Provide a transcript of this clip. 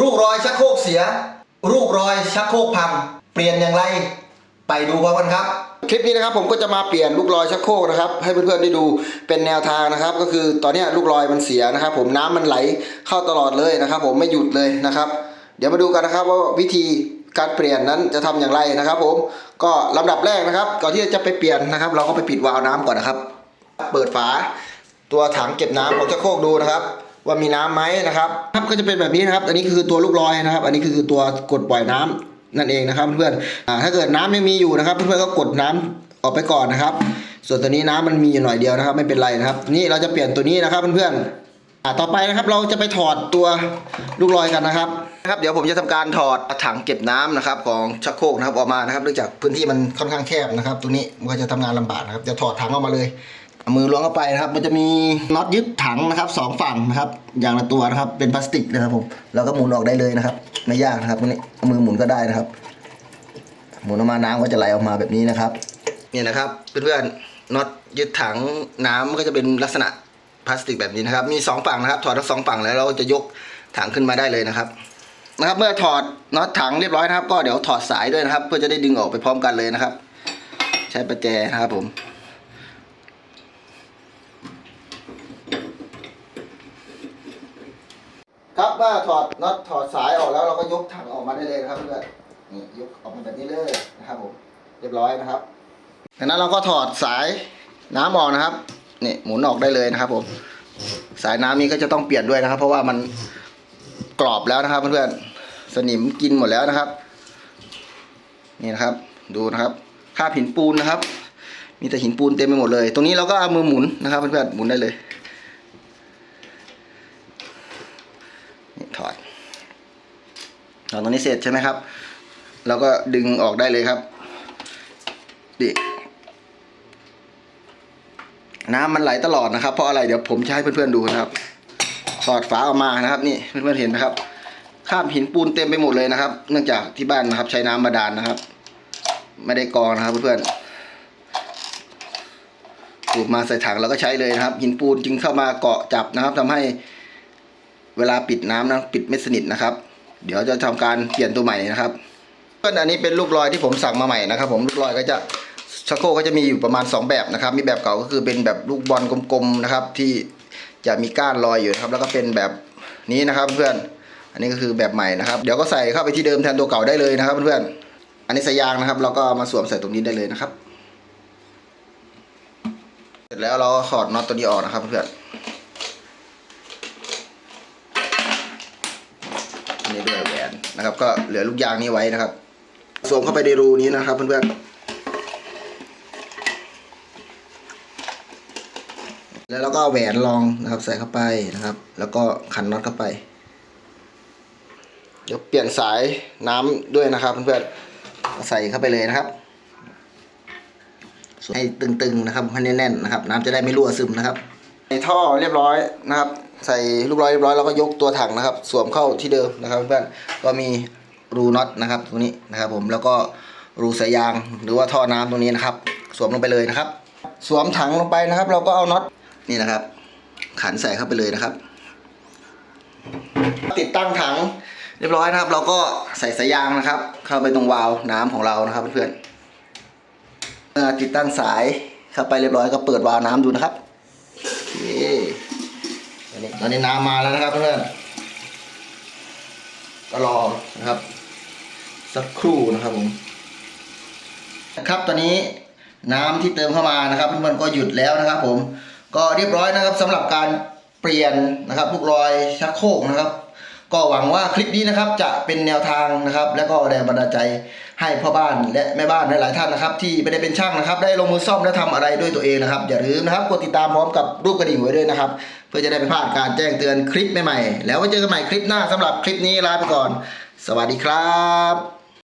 รูปรอยชักโครกเสีย รูปรอยชักโครกพัง เปลี่ยนอย่างไร ไปดูพร้อมกันครับคลิปนี้นะครับผมก็จะมาเปลี่ยนลูกรอยชักโครกนะครับให้เพื่อนๆได้ดูเป็นแนวทางนะครับ ก็คือตอนนี้ลูกรอยมันเสียนะครับ ผมน้ำมันไหลเข้าตลอดเลยนะครับ ผมไม่หยุดเลยนะครับ เดี๋ยวมาดูกันนะครับว่าวิธีการเปลี่ยนนั้นจะทำอย่างไรนะครับ ผมก็ลำดับแรกนะครับ ก่อนที่จะไปเปลี่ยนนะครับ เราก็ไปปิดวาล์วน้ำก่อนนะครับ เปิดฝาตัวถังเก็บน้ำของชักโครกดูนะครับ ว่ามีน้ำไหมนะครับครับก็จะเป็นแบบนี้นะครับ อันนี้คือตัวลูกลอยนะครับ อันนี้คือตัวกดปล่อยน้ำนั่นเองนะครับเพื่อนๆอ่าถ้าเกิดน้ำยังมีอยู่นะครับ เพื่อนๆก็กดน้ำออกไปก่อนนะครับ ส่วนตัวนี้น้ำมันมีอยู่หน่อยเดียวนะครับ ไม่เป็นไรนะครับ นี่เราจะเปลี่ยนตัวนี้นะครับเพื่อนๆอ่าต่อไปนะครับเราจะไปถอดตัวลูกลอยกันนะครับนะครับ เดี๋ยวผมจะทำการถอดถังเก็บน้ำนะครับ ของชักโครกนะครับออกมานะครับเนื่องจากพื้นที่มันค่อนข้างแคบนะครับตรงนี้มันก็จะทำงานลำบากนะครับจะถอดถังออกมาเลยเอา มือล้วงเข้าไปนะครับ มันจะมีน็อตยึดถังนะครับสองฝั่งนะครับ อย่างละตัวนะครับ เป็นพลาสติกนะครับผม เราก็หมุนออกได้เลยนะครับ ไม่ยากนะครับนี้มือหมุนก็ได้นะครับ หมุนออกมาน้ำก็จะไหลออกมาแบบนี้นะครับ เนี่ยนะครับเพื่อนๆน็อตยึดถังน้ำก็จะเป็นลักษณะพลาสติกแบบนี้นะครับ มีสองฝั่งนะครับ ถอดทั้งสองฝั่งแล้วเราจะยกถังขึ้นมาได้เลยนะครับ นะครับ เมื่อถอดน็อตถังเรียบร้อยนะครับ ก็เดี๋ยวถอดสายด้วยนะครับ เพื่อจะได้ดึงออกไปพร้อมกันเลยนะครับ ใช้ประแจนะครับผม ครับเมื่อถอดน็อตถอดสายออกแล้วเราก็ยกถังออกมาได้เลยนะครับเพื่อนนี่ยกออกมาแบบนี้เลยนะครับผมเรียบร้อยนะครับจากนั้นเราก็ถอดสายน้ำออกนะครับนี่หมุนออกได้เลยนะครับ ผม สายน้ำนี้ก็จะต้องเปลี่ยนด้วยนะครับ เพราะว่ามันกรอบแล้วนะครับเพื่อนๆสนิมกินหมดแล้วนะครับ นี่นะครับ ดูนะครับคาบหินปูนนะครับ มีแต่หินปูนเต็มไปหมดเลย ตรงนี้เราก็เอามือหมุนนะครับเพื่อนๆหมุนได้เลย นี่ถอด ถอดตรงนี้เสร็จใช่ไหมครับ เราก็ดึงออกได้เลยครับดิน้ำมันไหลตลอดนะครับ เพราะอะไรเดี๋ยวผมจะให้เพื่อนๆดูนะครับถอดฝาออกมานะครับ นี่เพื่อนๆเห็นนะครับคราบหินปูนเต็มไปหมดเลยนะครับ เนื่องจากที่บ้านนะครับ ใช้น้ำบาดาลนะครับ ไม่ได้กรองนะครับเพื่อนๆสูบมาใส่ถังแล้วก็ใช้เลยนะครับ หินปูนจึงเข้ามาเกาะจับนะครับทำให้เวลาปิดน้ำนะปิดไม่สนิทนะครับ เดี๋ยวจะทำการเปลี่ยนตัวใหม่นะครับเพื่อนอันนี้เป็นลูกลอยที่ผมสั่งมาใหม่นะครับ ผมลูกลอยก็จะชักโครกก็จะมีอยู่ประมาณ 2 แบบนะครับ มีแบบเก่าก็คือเป็นแบบลูกบอลกลมๆนะครับ ที่จะมีก้านลอยอยู่นะครับ แล้วก็เป็นแบบนี้นะครับเพื่อนอันนี้ก็คือแบบใหม่นะครับ เดี๋ยวก็ใส่เข้าไปที่เดิมแทนตัวเก่าได้เลยนะครับเพื่อนอันนี้สายยางนะครับ เราก็มาสวมใส่ตรงนี้ได้เลยนะครับ เสร็จแล้วเราก็ถอดน็อตตัวนี้ออกนะครับเพื่อน นี่ด้วยแหวนนะครับ ก็เหลือลูกยางนี้ไว้นะครับสวมเข้าไปในรูนี้นะครับเพื่อนๆแล้วเราก็เอาแหวนรองนะครับ ใส่เข้าไปนะครับ แล้วก็ขันน็อตเข้าไป เดี๋ยวเปลี่ยนสายน้ำด้วยนะครับเพื่อนๆใส่เข้าไปเลยนะครับให้ตึงๆนะครับให้แน่นๆนะครับ น้ำจะได้ไม่รั่วซึมนะครับ ในท่อเรียบร้อยนะครับ ใส่ลูกร้อยเรียบร้อยแล้วก็ยกตัวถังนะครับ สวมเข้าที่เดิมนะครับเพื่อนก็มีรูน็อตนะครับตรงนี้นะครับ ผมแล้วก็รูสายยางหรือว่าท่อน้ำตรงนี้นะครับ สวมลงไปเลยนะครับ สวมถังลงไปนะครับ เราก็เอาน็อตนี่นะครับ ขันใส่เข้าไปเลยนะครับ ติดตั้งถังเรียบร้อยนะครับ เราก็ใส่สายยางนะครับ เข้าไปตรงวาล์วน้ำของเรานะครับเพื่อนเมื่อติดตั้งสายเข้าไปเรียบร้อยก็เปิดวาล์วน้ำดูนะครับ นี่ตอนนี้น้ำมาแล้วนะครับเพื่อนก็รอนะครับ สักครู่นะครับผมครับตอนนี้น้ำที่เติมเข้ามานะครับเพื่อนๆก็หยุดแล้วนะครับ ผม ก็เรียบร้อยนะครับสำหรับการเปลี่ยนนะครับลูกรอยชักโครกนะครับ ก็หวังว่าคลิปนี้นะครับจะเป็นแนวทางนะครับ และก็แรงบันดาลใจให้พ่อบ้านและแม่บ้านหลายๆท่านนะครับ ที่ไม่ได้เป็นช่างนะครับ ได้ลงมือซ่อมและทำอะไรด้วยตัวเองนะครับ อย่าลืมนะครับกดติดตามพร้อมกับรูปกระดิ่งไว้ด้วยนะครับ พื่อจะได้ไม่พลาดการแจ้งเตือนคลิปใหม่ๆ แล้วไว้เจอกันใหม่คลิปหน้าสำหรับคลิปนี้ลาไปก่อน สวัสดีครับ